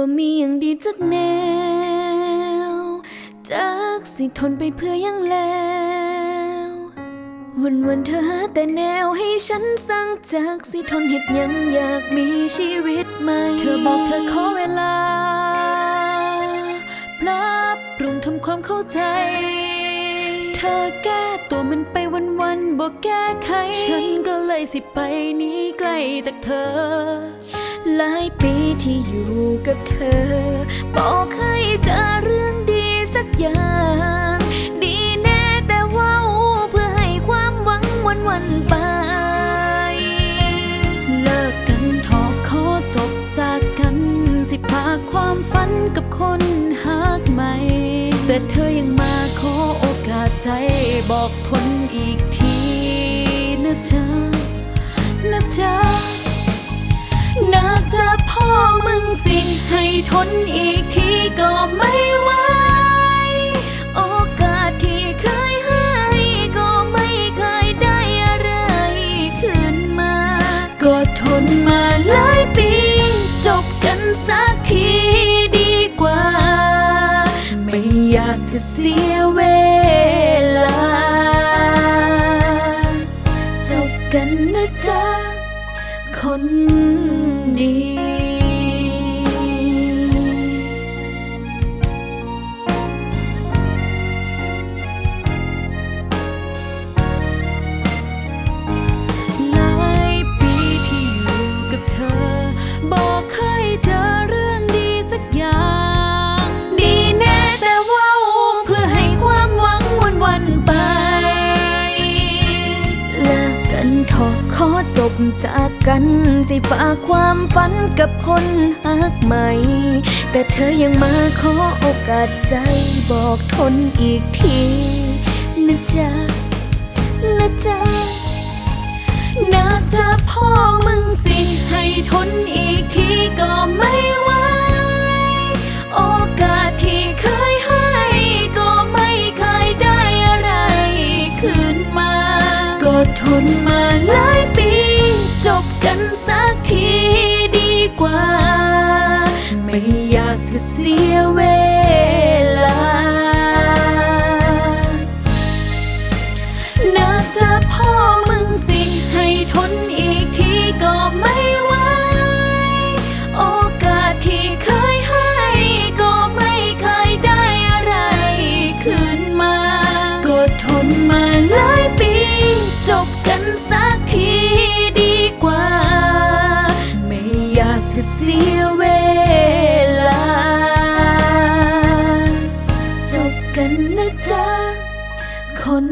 บ่มีอย่างดีจักแนว จักสิทนไปเพื่อยังแล้ว วันวันเธอหาแต่แนวให้ฉันสั่งจากสิทนเห็ดยังอยากมีชีวิตใหม่ เธอบอกเธอขอเวลา ปรับปรุงทำความเข้าใจ เธอแก้ตัวมันไปวันๆบอกแก้ไข ฉันก็เลยสิไปหนี้ไกลจากเธอ หลายปีที่อยู่กับเธอ บอกให้เจอเรื่องดีสักอย่าง ดีแน่แต่ว่าเพื่อให้ความหวังวันวันไป เลิกกันทอขอจบจากกัน สิพาความฝันกับคนหากใหม่ แต่เธอยังมาขอโอกาสใจบอกทนอีกทีนะจ๊ะนะจ๊ะ สิให้ทนอีกทีก็ไม่ไหว โอกาสที่เคยให้ก็ไม่เคยได้อะไรคืนมา ก็ทนมาหลายปี จบกันสักทีดีกว่า ไม่อยากจะเสียเวลา จบกันนะจ๊ะคนดี บจากกันสิฝากความฝันกับคนหักใหม่ แต่เธอยังมาขอโอกาสใจบอกทนอีกทีนะจ๊ะนะจ๊ะน่าจะพ่อมึงสิให้ทนอีกทีก็ไม่ไหวโอกาสที่เคยให้ก็ไม่เคยได้อะไรคืนมา ก็ทนมา นะจ๊ะคน